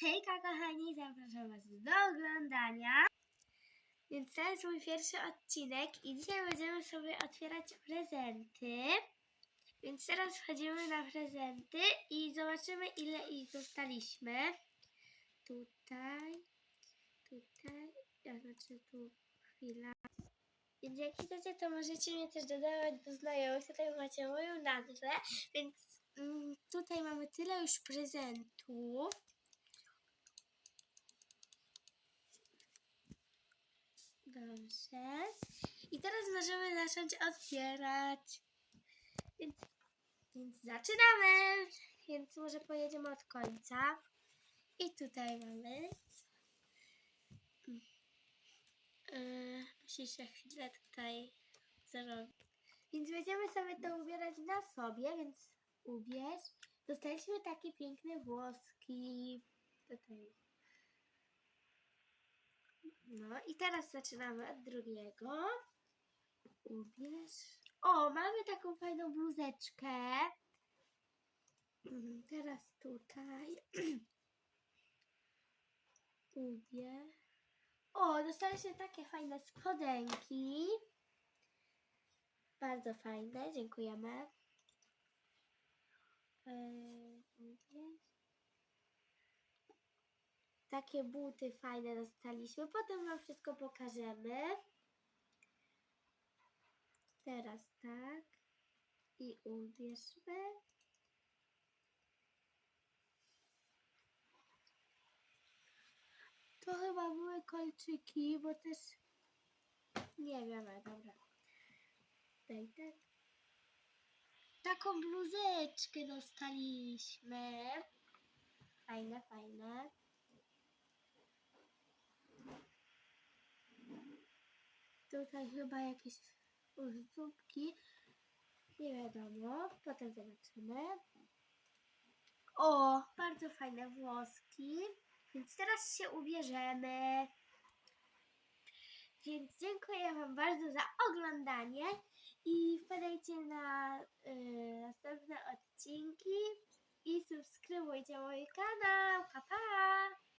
Hejka kochani, zapraszam was do oglądania. Więc to jest mój pierwszy odcinek i dzisiaj będziemy sobie otwierać prezenty. Więc teraz wchodzimy na prezenty i zobaczymy ile ich dostaliśmy. Tutaj, tutaj, ja znaczy tu chwila. Więc jak chcecie, to możecie mnie też dodawać do znajomych. Tutaj macie moją nazwę, więc mm, tutaj mamy tyle już prezentów. I teraz możemy zacząć otwierać. Więc, więc zaczynamy. Więc może pojedziemy od końca. I tutaj mamy. Yy, musisz się chwilę tutaj zrobić. Więc będziemy sobie to ubierać na sobie, więc ubierz. Dostaliśmy takie piękne włoski. Tutaj. No i teraz zaczynamy od drugiego. Ubierz. O, mamy taką fajną bluzeczkę. Mm, Teraz tutaj. Ubierz. O, dostaliśmy takie fajne spodenki. Bardzo fajne, dziękujemy. Eee, ubierz. Takie buty fajne dostaliśmy. Potem wam wszystko pokażemy. Teraz tak. I ubierzmy. To chyba były kolczyki, bo też nie wiem, dobra. Daj tak. Taką bluzeczkę dostaliśmy. Fajne, fajne. Tutaj chyba jakieś uzdóbki. Nie wiadomo. Potem zobaczymy. O, bardzo fajne włoski. Więc teraz się ubierzemy. Więc dziękuję Wam bardzo za oglądanie i wpadajcie na y, następne odcinki i subskrybujcie mój kanał. Pa, pa!